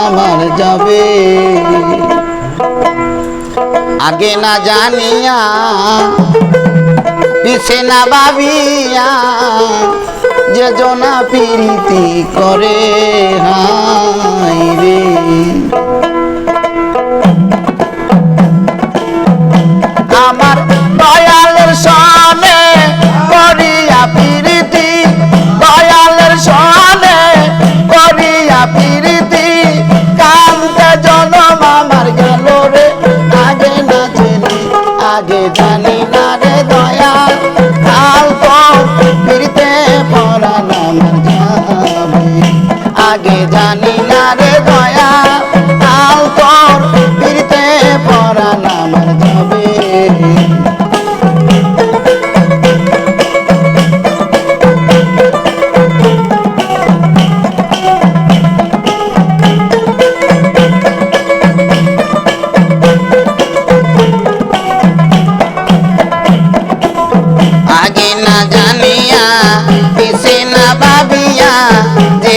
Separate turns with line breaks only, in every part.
আমার যাবে। আগে না জানিয়া, পিছে না ভাবিয়া যে জনা প্রীতি করে হাই রে। আমার দয়ালের সনে করিয়া প্রীতি আগে জানি না রে দয়া। কাল তোর ফিরতে পরাণ আমার যাবে আগে না জানিয়া, পিছে না ভাবিয়া, যে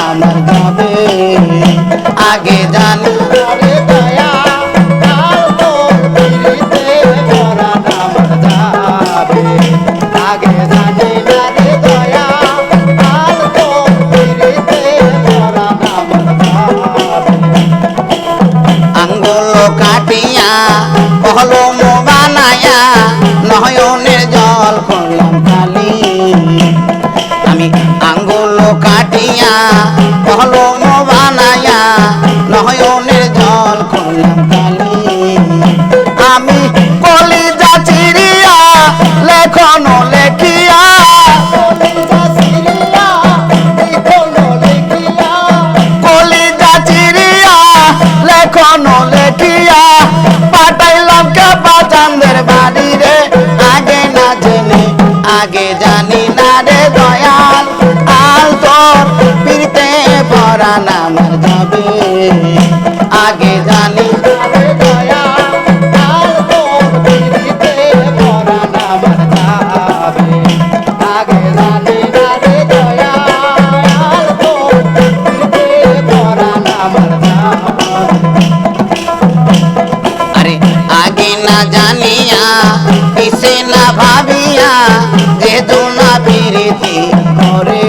আমার যাবে আগে জানি রে দয়া আগে জানি না রে নয়নের জল করলাম আঙ্গুল কাটিয়া, কলম বানায়া নয়নের জল করলাম আমি কলিজা চিড়িয়া লেখন লেখিয়া। কলিজা চিড়িয়া লেখন লেখিয়া। পাঠাইলাম কে বাজানদের বাড়ি রে। আগে না জেনে, আগে জানি না রে আমার যাবে আগে না জানিয়া পিছে না ভাবিয়া যে দোনা বিরতি করে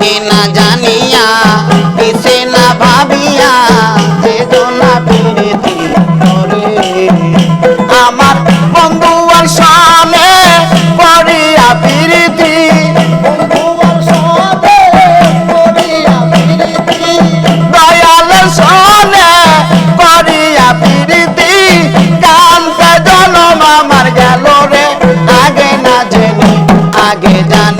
আগে না জানিয়া না ভাবিয়া আমার আমার রে আগে না আগে জানি।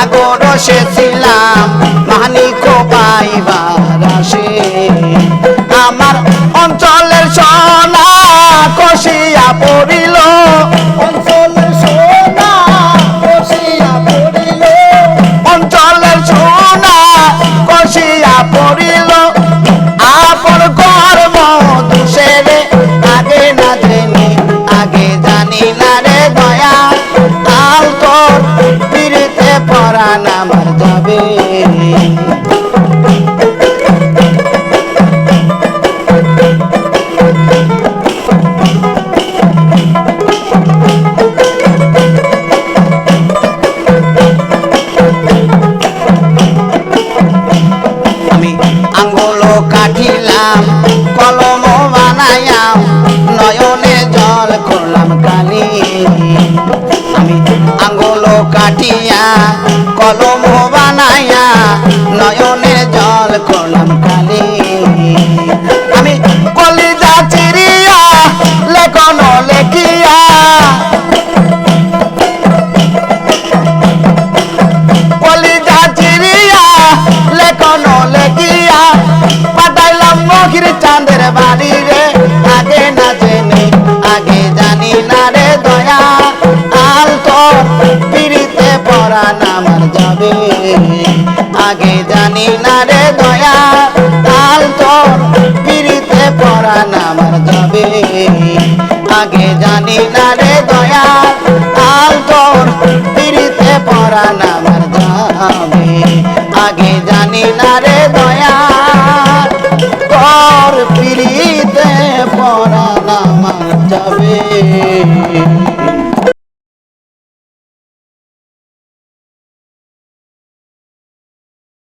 সাগর শেছিলাম মালিক পাইবা দাসে আমার অঞ্চলের সোনা কষিয়া পড়িল, অঞ্চলের সোনা কষিয়া পড়িল, অঞ্চলের সোনা কষিয়া পড়িল। আপন কর্ম দোষেরে আগে না জেনে, আগে প্রাণ আমার যাবে আমি আঙ্গুলো কাটিলাম। বানাইয়া নয়নে জল করলাম কালি। আমি কলিজা চিরিয়া, লেখনো লেখিয়া। কলিজা চিরিয়া, লেখনো লেখিয়া। পাঠাইলাম মহির চাঁদের বাড়ি রে। আগে না জেনে, আগে জানি না রে দয়া। আল তোর পিড়িতে পড়া যাবে আগে জানি না রে দয়া। আল তোর পিড়িতে পড়া নামার যাবে। আগে জানি না রে দয়া। আল তোর পিড়িতে পড়া নামার যাবে। আগে জানি না রে দয়া। তোর পিড়িতে পড়া নামার যাবে।